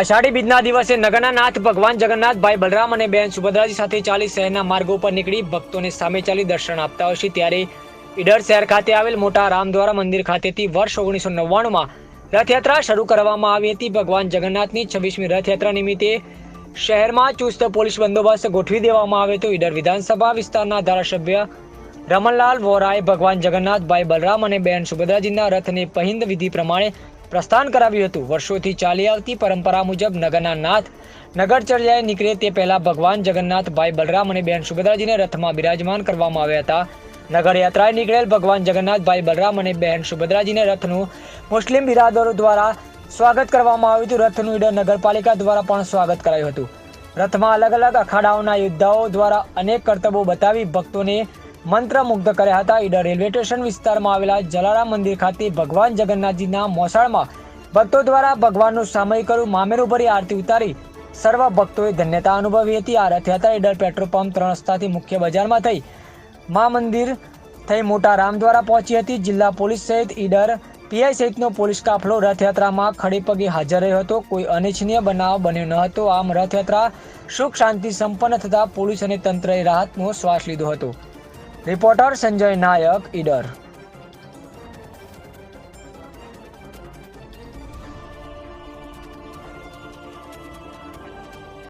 અષાઢી બીજના દિવસે નગરના ભગવાન જગન્નાથભાઈ બલરામ અને બેન સુભદ્રાજી સાથે ચાલી શહેરના માર્ગો પર નીકળી ભક્તોને સામે ચાલી દર્શન આપતા હોય છે. ત્યારે ઈડર શહેર ખાતે આવેલ મોટા રામદ્વારા મંદિર ખાતેથી વર્ષ ઓગણીસો નવ્વાણુંમાં રથયાત્રા શરૂ કરવામાં આવી હતી. ભગવાન જગન્નાથની છવ્વીસમી રથયાત્રા નિમિત્તે શહેરમાં ચુસ્ત પોલીસ બંદોબસ્ત ગોઠવી દેવામાં આવ્યો હતો. ઈડર વિધાનસભા વિસ્તારના ધારાસભ્ય રમણલાલ વોરાએ ભગવાન જગન્નાથભાઈ બલરામ અને બેન સુભદ્રાજીના રથને પહિંદ વિધિ પ્રમાણે પ્રસ્થાન કરાવ્યું હતું. વર્ષોથી ચાલી આવતી પરંપરા મુજબ નગરના નાથ નગરચર્યાએ નીકળે તે પહેલાં ભગવાન જગન્નાથભાઈ બલરામ અને બેન સુભદ્રાજીને રથમાં બિરાજમાન કરવામાં આવ્યા હતા. નગર યાત્રાએ નીકળેલ ભગવાન જગન્નાથભાઈ બલરામ અને બહેન સુભદ્રાજીને રથનું મુસ્લિમ બિરાદરો દ્વારા સ્વાગત કરવામાં આવ્યું હતું. રથનું ઈડર નગરપાલિકા દ્વારા પણ સ્વાગત કરાયું હતું. રથમાં અલગ અલગ અખાડાઓના યોદ્ધાઓ દ્વારા અનેક કરતબો બતાવી ભક્તોને મંત્રમુગ્ધ કર્યા હતા. ઈડર રેલવે સ્ટેશન વિસ્તારમાં આવેલા જલારામ મંદિર ખાતે ભગવાન જગન્નાથજીના મોસાળમાં ભક્તો દ્વારા ભગવાનનું સામયિકરું મામેરું ભરી આરતી ઉતારી સર્વ ભક્તોએ ધન્યતા અનુભવી હતી. આ રથયાત્રા ઈડર પેટ્રોલ પંપ ત્રણ રસ્તાથી મુખ્ય બજારમાં થઈ. મા મંદિર થઈ મોટા રામ દ્વારા પહોંચી હતી. જિલ્લા પોલીસ સહિત ઈડર પીઆઈ સહિતનો પોલીસ કાફલો રથયાત્રામાં ખડે પગે હાજર રહ્યો હતો. કોઈ અનિચ્છનીય બનાવ બન્યો ન હતો. આમ રથયાત્રા સુખ, શાંતિ સંપન્ન થતા પોલીસ અને તંત્રએ રાહતનો શ્વાસ લીધો હતો. રિપોર્ટર સંજય નાયક ઈડર.